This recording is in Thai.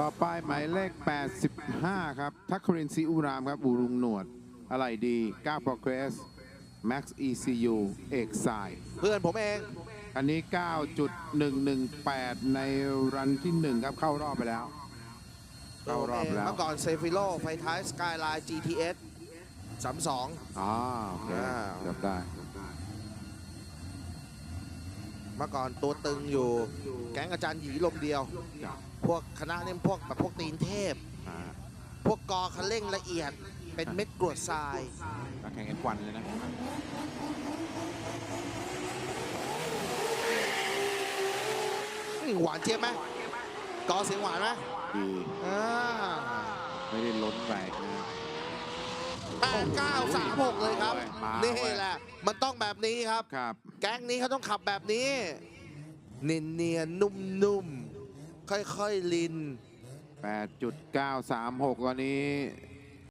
หมายเลข 85 ครับ ทักครินทร์ซีอุรามครับอูรุงหนวด อะไรดีก้า Progress Max ECU เอกสาย เพื่อนผมเอง อันนี้ 9.118 ในรันที่ 1 ครับ เข้ารอบไปแล้ว เข้ารอบแล้วเมื่อก่อนเซฟิโลไฟท้ายสกายไลน์ GTS 32อ๋อโอเคอ่าเกือบได้ เมื่อก่อนตัวตึงอยู่ แก๊งอาจารย์หยีลมเดียว ครับพวกคณะเนี่ยพวกแบบพวกตีนเทพ อ่าพวกกอคันเร่งละเอียด เป็นเม็ดกรวดทราย นักแข่งเอ็นวันเลยนะ หวานเจี๊ยบไหมกอเสียงหวานไหมดีอ่าไม่ได้ล้นแรงนะ แปดเก้าสามหกเลยครับมา นี่เว้ยแหละ มันต้องแบบนี้ครับ ครับ แก๊งนี้เขาต้องขับแบบนี้ เนียนเนียนๆนุ่มๆ ค่อยๆลิน 8.936ตอนนี้